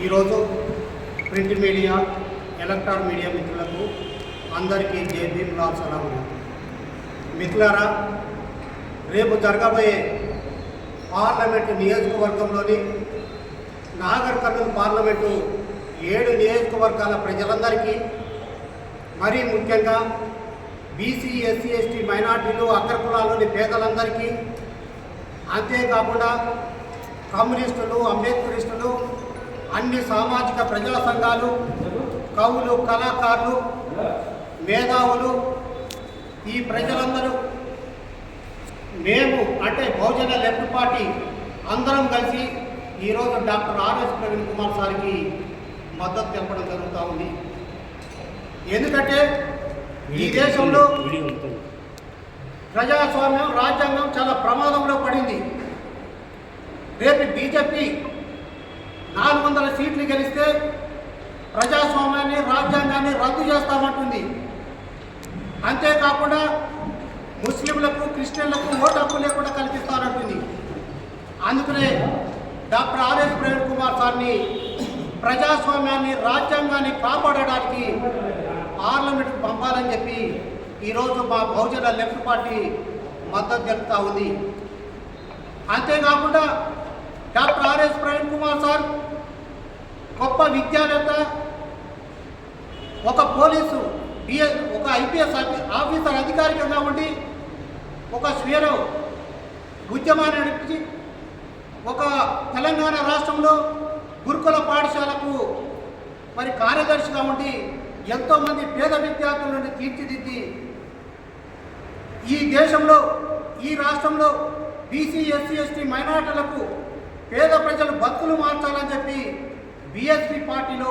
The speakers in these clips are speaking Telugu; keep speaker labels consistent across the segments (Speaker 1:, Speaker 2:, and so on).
Speaker 1: ఈరోజు ప్రింట్ మీడియా ఎలక్ట్రాన్ మీడియా మిత్రులకు అందరికీ జై భీమ్ లాల్ సలాం. మిత్రులారా రేపు జరగబోయే పార్లమెంటు నియోజకవర్గంలోని నాగర్ కర్నూలు పార్లమెంటు ఏడు నియోజకవర్గాల ప్రజలందరికీ మరీ ముఖ్యంగా బీసీ ఎస్సీ ఎస్టీ మైనార్టీలు అగ్రకులాలోని పేదలందరికీ అంతేకాకుండా కమ్యూనిస్టులు అంబేద్కరిస్టులు అన్ని సామాజిక ప్రజా సంఘాలు కవులు కళాకారులు మేధావులు ఈ ప్రజలందరూ మేము అంటే బహుజన లెఫ్ట్ పార్టీ అందరం కలిసి ఈరోజు డాక్టర్ ఆర్ఎస్ ప్రవీణ్ కుమార్ సార్కి మద్దతు తెలపడం జరుగుతూ ఉంది. ఎందుకంటే ఈ దేశంలో ప్రజాస్వామ్యం రాజ్యాంగం చాలా ప్రమాదంలో పడింది. రేపు బీజేపీ నాలుగు వందల సీట్లు గెలిస్తే ప్రజాస్వామ్యాన్ని రాజ్యాంగాన్ని రద్దు చేస్తామంటుంది. అంతేకాకుండా ముస్లింలకు క్రిస్టియన్లకు ఓటు హక్కు లేకుండా కల్పిస్తానంటుంది. అందుకనే డాక్టర్ ఆర్ఎస్ ప్రవీణ్ కుమార్ సార్ని ప్రజాస్వామ్యాన్ని రాజ్యాంగాన్ని కాపాడడానికి పార్లమెంట్కి పంపాలని చెప్పి ఈరోజు మా బహుజన లెఫ్ట్ పార్టీ మద్దతు తెలుపుతా ఉంది. అంతేకాకుండా doctor RS Praveen Kumar sir గొప్ప విద్యావేత్త ఒక పోలీసు డిఎస్ ఒక ఐపీఎస్ ఆఫీసర్ అధికారికంగా ఉండి ఒక స్వీర ఉద్యమాన్ని నడిపించి ఒక తెలంగాణ రాష్ట్రంలో గురుకుల పాఠశాలకు మరి కార్యదర్శిగా ఉండి ఎంతోమంది పేద విద్యార్థులను తీర్చిదిద్ది ఈ దేశంలో ఈ రాష్ట్రంలో బీసీ ఎస్సీ ఎస్టీ మైనార్టీలకు పేద ప్రజలు బతుకులు మార్చాలని చెప్పి బీఎస్పీ పార్టీలో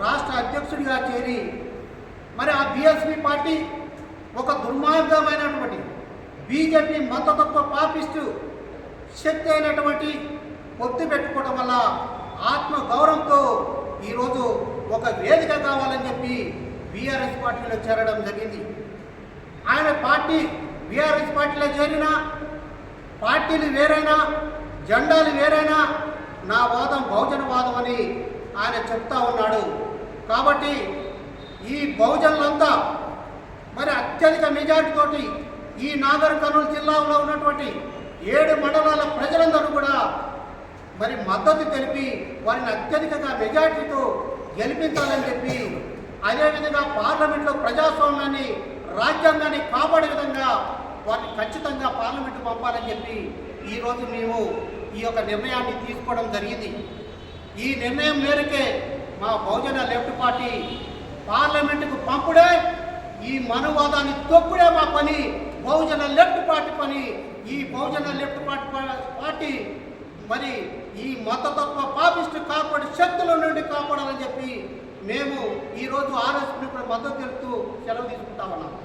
Speaker 1: రాష్ట్ర అధ్యక్షుడిగా చేరి మరి ఆ బీఎస్పీ పార్టీ ఒక దుర్మార్గమైనటువంటి బీజేపీ మతతత్వ పాపిస్తూ శక్తి అయినటువంటి పొత్తు పెట్టుకోవడం వల్ల ఆత్మ గౌరవంతో ఈరోజు ఒక వేదిక కావాలని చెప్పి బీఆర్ఎస్ పార్టీలో చేరడం జరిగింది. ఆయన పార్టీ బీఆర్ఎస్ పార్టీలో చేరినా పార్టీలు వేరైనా జెండాలు వేరైనా నా వాదం బహుజన వాదం అని ఆయన చెప్తా ఉన్నాడు. కాబట్టి ఈ బహుజనులంతా మరి అత్యధిక మెజార్టీతోటి ఈ నాగర్ కర్నూలు జిల్లాలో ఉన్నటువంటి ఏడు మండలాల ప్రజలందరూ కూడా మరి మద్దతు తెలిపి వారిని అత్యధికంగా మెజార్టీతో గెలిపించాలని చెప్పి అదేవిధంగా పార్లమెంట్లో ప్రజాస్వామ్యాన్ని రాజ్యాంగాన్ని కాపాడే విధంగా వారిని ఖచ్చితంగా పార్లమెంటు పంపాలని చెప్పి ఈరోజు మేము ఈ యొక్క నిర్ణయాన్ని తీసుకోవడం జరిగింది. ఈ నిర్ణయం మేరకే మా బహుజన లెఫ్ట్ పార్టీ పార్లమెంటుకు పంపుడే ఈ మనువాదాన్ని తొక్కుడే మా పని బహుజన లెఫ్ట్ పార్టీ పని. ఈ బహుజన లెఫ్ట్ పార్టీ పార్టీ మరి ఈ మతతత్వ పాపిస్టు కాపాడి శక్తుల నుండి కాపాడాలని చెప్పి మేము ఈరోజు ఆర్ఎస్ మద్దతు తెలుపుతూ సెలవు తీసుకుంటా ఉన్నాము